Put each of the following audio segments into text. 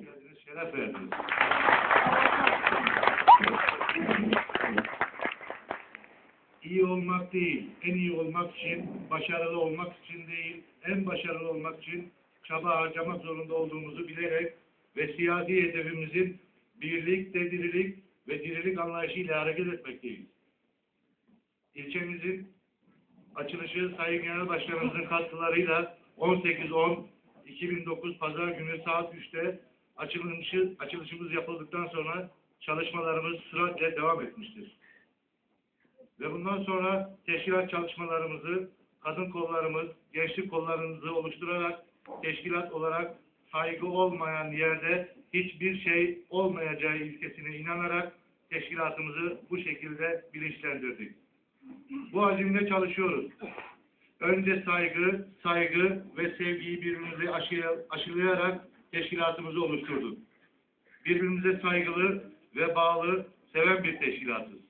geldiniz, şeref verdiniz. İyi olmak değil, en iyi olmak için, başarılı olmak için değil, en başarılı olmak için çaba harcamak zorunda olduğumuzu bilerek ve siyasi hedefimizin birlik, dirilik ve dirilik anlayışıyla hareket etmekteyiz. İlçemizin açılışı Sayın Genel Başkanımızın katkılarıyla 18-10-2009 Pazar günü saat 3'te açılışı, açılışımız yapıldıktan sonra çalışmalarımız süratle devam etmiştir. Ve bundan sonra teşkilat çalışmalarımızı kadın kollarımız, gençlik kollarımızı oluşturarak teşkilat olarak saygı olmayan yerde hiçbir şey olmayacağı ilkesine inanarak teşkilatımızı bu şekilde bilinçlendirdik. Bu azimle çalışıyoruz. Önce saygı, saygı ve sevgiyi birbirimize aşı- aşılayarak teşkilatımızı oluşturduk. Birbirimize saygılı ve bağlı, seven bir teşkilatız.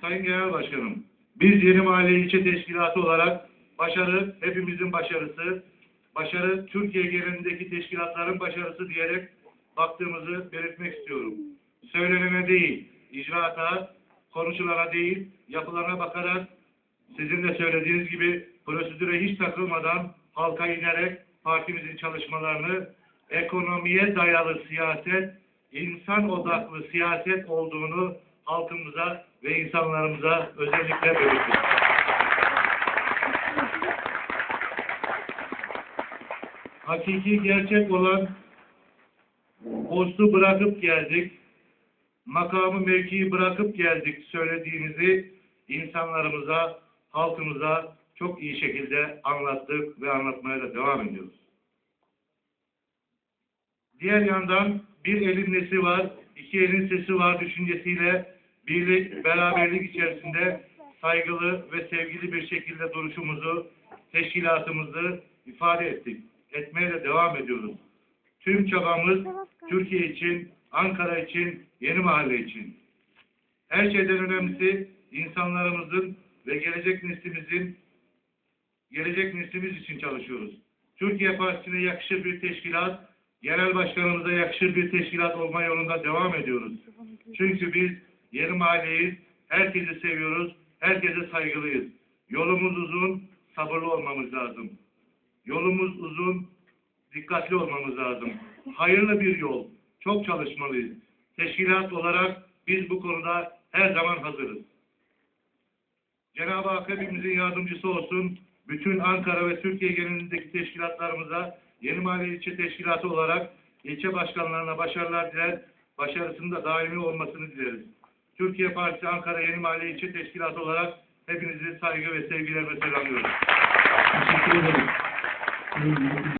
Sayın Genel Başkanım, biz Yeni Mahalle İlçe Teşkilatı olarak başarı hepimizin başarısı, başarı Türkiye genelindeki teşkilatların başarısı diyerek baktığımızı belirtmek istiyorum. Söylenene değil, icraata, konuşulana değil, yapılana bakarak sizin de söylediğiniz gibi prosedüre hiç takılmadan halka inerek partimizin çalışmalarını ekonomiye dayalı siyaset, insan odaklı siyaset olduğunu halkımıza ve insanlarımıza özellikle belirtiyoruz. Hakiki gerçek olan postu bırakıp geldik, makamı mevkiyi bırakıp geldik söylediğimizi insanlarımıza, halkımıza çok iyi şekilde anlattık ve anlatmaya da devam ediyoruz. Diğer yandan bir elin nesi var, iki elin sesi var düşüncesiyle birlik, beraberlik içerisinde saygılı ve sevgili bir şekilde duruşumuzu, teşkilatımızı ifade ettik. Etmeye de devam ediyoruz. Tüm çabamız Türkiye için, Ankara için, yeni mahalle için. Her şeyden önemlisi insanlarımızın ve gelecek neslimizin gelecek neslimiz için çalışıyoruz. Türkiye Partisi'ne yakışır bir teşkilat, genel başkanımıza yakışır bir teşkilat olma yolunda devam ediyoruz. Çünkü biz yeni mahalleyiz, herkesi seviyoruz, herkese saygılıyız. Yolumuz uzun, sabırlı olmamız lazım. Yolumuz uzun, dikkatli olmamız lazım. Hayırlı bir yol, çok çalışmalıyız. Teşkilat olarak biz bu konuda her zaman hazırız. Cenab-ı Hak hepimizin yardımcısı olsun. Bütün Ankara ve Türkiye genelindeki teşkilatlarımıza Yeni Mahalle İlçe Teşkilatı olarak ilçe başkanlarına başarılar diler, başarısının da daimi olmasını dileriz. Türkiye Partisi Ankara Yeni Mahalle İlçe Teşkilatı olarak hepinizi saygı ve sevgilerle selamlıyorum. Teşekkür ederim.